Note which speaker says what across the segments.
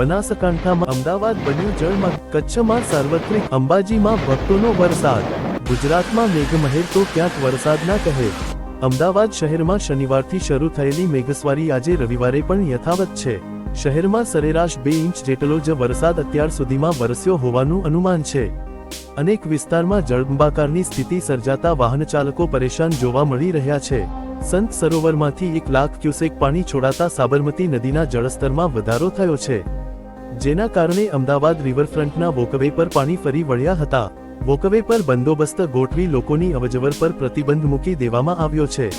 Speaker 1: બનાસકાંઠામાં અમદાવાદ બન્યું જળમાં કચ્છમાં સાર્વત્રિક અંબાજીમાં ભક્તોનો વરસાદ. ગુજરાતમાં મેઘમહેર તો ક્યાંક વરસાદના કહે. અમદાવાદ શહેરમાં શનિવારથી શરૂ થયેલી મેઘસ્વારી આજે રવિવારે પણ યથાવત છે. શહેરમાં સરેરાશ બે ઇંચ જેટલો જ વરસાદ અત્યાર સુધીમાં વરસ્યો હોવાનું અનુમાન છે. અનેક વિસ્તારમાં જળબંબાકારની સ્થિતિ સર્જાતા વાહન ચાલકો પરેશાન જોવા મળી રહ્યા છે. સંત સરોવરમાંથી એક લાખ ક્યુસેક પાણી છોડાતા સાબરમતી નદીના જળસ્તરમાં વધારો થયો છે. જેના કારણે અમદાવાદ રિવરફ્રન્ટના વોકવે પર પાણી ફરી વળ્યા હતા. વોકવે પર બંદોબસ્ત ગોઠવી લોકોની અવજવર પર પ્રતિબંધ મૂકી દેવામાં આવ્યો છે.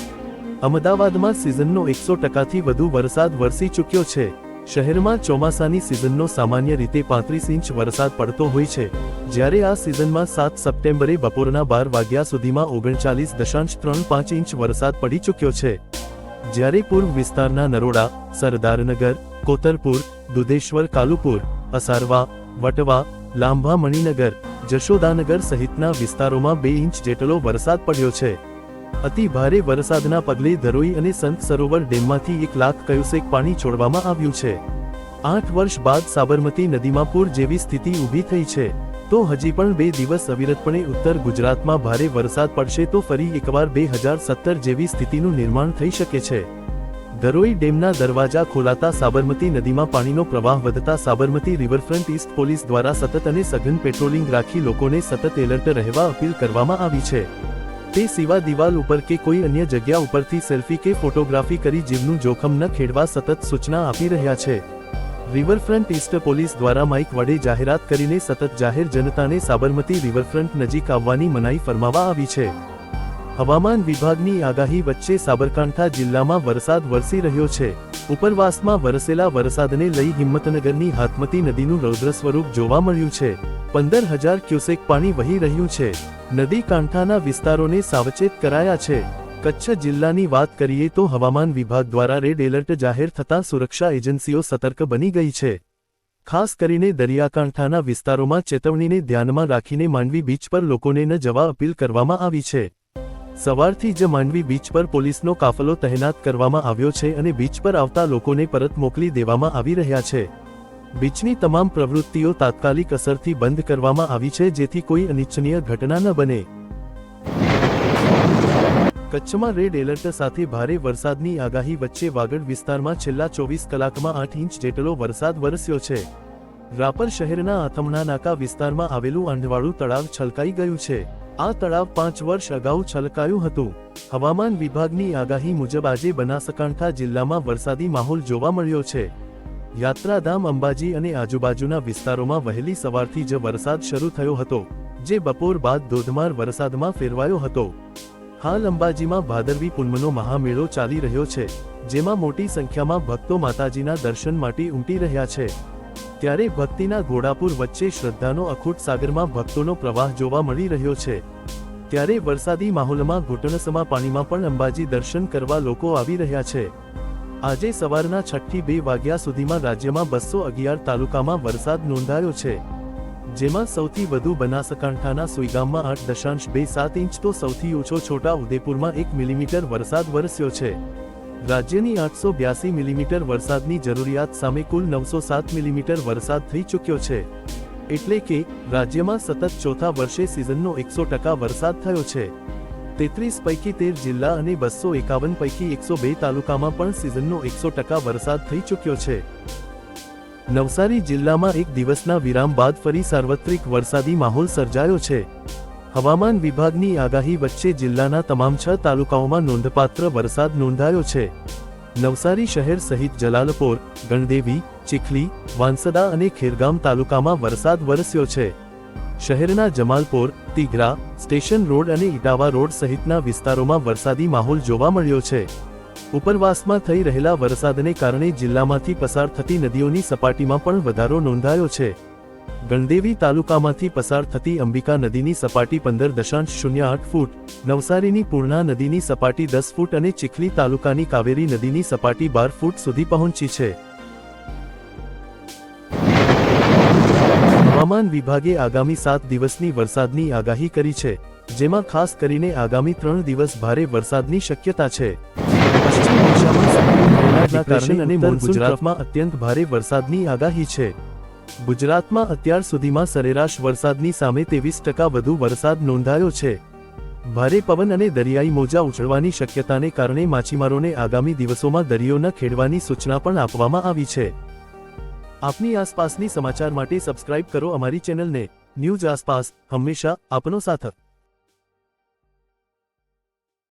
Speaker 1: અમદાવાદમાં સિઝનનો એકસો ટકાથી વધુ વરસાદ વરસી ચૂક્યો છે. શહેરમાં ચોમાસાની સિઝનનો સામાન્ય રીતે પાંત્રીસ ઇંચ વરસાદ પડતો હોય છે. જ્યારે આ સિઝનમાં સાત સપ્ટેમ્બરે બપોરના બાર વાગ્યા સુધીમાં ઓગણચાલીસ દશાંશ ત્રણ પાંચ ઇંચ વરસાદ પડી ચૂક્યો છે. જ્યારે પૂર્વ વિસ્તારના નરોડા, સરદારનગર કોતરપુર, દુધેશ્વર, કાલુપુર, અસારવા, વટવા, લાંભા, મણિનગર, જશોદાનગર સહિતના વિસ્તારોમાં બે ઇંચ જેટલો વરસાદ પડ્યો છે. અતિ ભારે વરસાદના પગલે ધરોઈ અને સંત સરોવર ડેમમાંથી એક લાખ ક્યુસેક પાણી છોડવામાં આવ્યું છે. આઠ વર્ષ બાદ સાબરમતી નદીમાં પૂર જેવી સ્થિતિ ઊભી થઈ છે. તો હજી પણ બે દિવસ અવિરતપણે ઉત્તર ગુજરાતમાં ભારે વરસાદ પડશે તો ફરી એકવાર બે હજાર સત્તર જેવી સ્થિતિનું નિર્માણ થઈ શકે છે. ધરોઈ ડેમના દરવાજા ખોલાતા સાબરમતી નદીમાં પાણીનો પ્રવાહ વધતા સાબરમતી રિવરફ્રન્ટ ઈસ્ટ પોલીસ દ્વારા સતત અને સઘન પેટ્રોલિંગ રાખી લોકોને સતત એલર્ટ રહેવા અપીલ કરવામાં આવી છે. તે સિવા દિવાલ ઉપર કે કોઈ અન્ય જગ્યા ઉપરથી સેલ્ફી કે ફોટોગ્રાફી કરી જીવનું જોખમ ન ખેડવા સતત સૂચના આપી રહ્યા છે. રિવરફ્રન્ટ ઈસ્ટ પોલીસ દ્વારા માઇક વડે જાહેરાત કરીને સતત જાહેર જનતાને સાબરમતી રિવરફ્રન્ટ નજીક આવવાની મનાઈ ફરમાવા આવી છે. હવામાન વિભાગની આગાહી વચ્ચે સાબરકાંઠા જિલ્લામાં વરસાદ વરસી રહ્યો છે. ઉપરવાસમાં વરસેલા વરસાદને લઈ હિંમતનગરની હાથમતી નદીનું રૌદ્ર સ્વરૂપ જોવા મળ્યું છે. પંદર હજાર ક્યુસેક પાણી વહી રહ્યું છે. નદી કાંઠાના વિસ્તારોને સાવચેત કરાયા છે. કચ્છ જિલ્લાની વાત કરીએ તો હવામાન વિભાગ દ્વારા રેડ એલર્ટ જાહેર થતાં સુરક્ષા એજન્સીઓ સતર્ક બની ગઈ છે. ખાસ કરીને દરિયાકાંઠાના વિસ્તારોમાં ચેતવણીને ધ્યાનમાં રાખીને માંડવી બીચ પર લોકોને ન જવા અપીલ કરવામાં આવી છે. સવારથી જ માંડવી બીચ પર પોલીસનો કાફલો તહેનાત કરવામાં આવ્યો છે અને બીચ પર આવતા લોકોને પરત મોકલી દેવામાં આવી રહ્યા છે. બીચની તમામ પ્રવૃત્તિઓ તાત્કાલિક અસરથી બંધ કરવામાં આવી છે જેથી કોઈ અનિચ્છનીય ઘટના ન બને. કચ્છમાં રેડ એલર્ટ સાથે ભારે વરસાદની આગાહી વચ્ચે વાગડ વિસ્તારમાં છેલ્લા ચોવીસ કલાકમાં આઠ ઇંચ જેટલો વરસાદ વરસ્યો છે. રાપર શહેરના આથમણા નાકા વિસ્તારમાં આવેલું આંધવાળું તળાવ છલકાઈ ગયું છે. આ તળાવ પાંચ વર્ષ અગાઉ છલકાયું હતું. હવામાન વિભાગની આગાહી મુજબ આજે બનાસકાંઠા જિલ્લામાં વરસાદી માહોલ જોવા મળ્યો છે. યાત્રાધામ અંબાજી અને આજુબાજુના વિસ્તારોમાં વહેલી સવારથી જ વરસાદ શરૂ થયો હતો, જે બપોર બાદ ધોધમાર વરસાદમાં ફેરવાયો હતો. હાલ અંબાજીમાં ભાદરવી પૂનમનો મહામેળો ચાલી રહ્યો છે, જેમાં મોટી સંખ્યામાં ભક્તો માતાજીના દર્શન માટે ઉમટી રહ્યા છે. ત્યારે ભક્તિના ઘોડાપુર વચ્ચે શ્રદ્ધાનો અખૂટ સાગરમાં ભક્તોનો પ્રવાહ જોવા મળી રહ્યો છે. ત્યારે વરસાદી માહોલમાં ઘૂંટણસમા પાણીમાં પણ અંબાજી દર્શન કરવા લોકો આવી રહ્યા છે. આજે સવારના છઠ્ઠી બે વાગ્યા સુધીમાં રાજ્યમાં બસો અગિયાર તાલુકામાં વરસાદ નોંધાયો છે. જેમાં સૌથી વધુ બનાસકાંઠાના સુઈગામમાં આઠ દશાંશ બે સાત ઇંચ તો સૌથી ઓછો છોટા ઉદેપુરમાં એક મિલીમીટર વરસાદ વરસ્યો છે. રાજ્યની આઠસો બ્યાસી મિલીમીટર વરસાદની જરૂરિયાત સામે કુલ નવસો સાત મિલીમીટર વરસાદ થઈ ચૂક્યો છે. એટલે કે, રાજ્યમાં સતત ચોથા વર્ષે સિઝનનો એકસો ટકા વરસાદ થયો છે. તેત્રીસ પૈકી તેર જિલ્લા અને બસો એકાવન પૈકી એકસો બે તાલુકામાં પણ સિઝનનો એકસો ટકા વરસાદ થઈ ચૂક્યો છે. નવસારી જિલ્લામાં એક દિવસના વિરામ બાદ ફરી સાર્વત્રિક વરસાદી માહોલ સર્જાયો છે. હવામાન વિભાગની આગાહી વચ્ચે જિલ્લાના તમામ છ તાલુકાઓમાં નોંધપાત્ર વરસાદ નોંધાયો છે. નવસારી શહેર સહિત જલાલપોર, ગણદેવી, ચીખલી, વાંસદા અને ખેરગામ તાલુકામાં વરસાદ વરસ્યો છે. શહેરના જમાલપોર, તિગરા, સ્ટેશન રોડ અને ઇટાવા રોડ સહિતના વિસ્તારોમાં વરસાદી માહોલ જોવા મળ્યો છે. ઉપરવાસમાં થઈ રહેલા વરસાદને કારણે જિલ્લામાંથી પસાર થતી નદીઓની સપાટીમાં પણ વધારો નોંધાયો છે. ગણદેવી તાલુકામાંથી પસાર થતી અંબિકા નદીની સપાટી પંદર દશાંશ શૂન્ય આઠ ફૂટ નવસારીની પૂર્ણા નદીની સપાટી દસ ફૂટ અને ચીખલી તાલુકાની કાવેરી નદીની સપાટી બાર ફૂટ સુધી પહોંચી છે. હવામાન વિભાગે આગામી સાત દિવસની વરસાદની આગાહી કરી છે જેમાં ખાસ કરીને આગામી ત્રણ દિવસ ભારે વરસાદની શક્યતા છે. પશ્ચિમ દિશામાં અને ગુજરાતમાં અત્યંત ભારે વરસાદની આગાહી છે. ગુજરાતમાં અત્યાર સુધીમાં સરેરાશ વરસાદની સામે ત્રેવીસ ટકા વધુ વરસાદ નોંધાયો છે. ભારે પવન અને દરિયાઈ મોજા ઉછળવાની શક્યતાને કારણે માછીમારોને આગામી દિવસોમાં દરિયો ન ખેડવાની સૂચના પણ આપવામાં આવી છે. આપની આસપાસની સમાચાર માટે સબસ્ક્રાઇબ કરો અમારી ચેનલને. ન્યૂઝ આસપાસ. હંમેશા આપનો સાથ.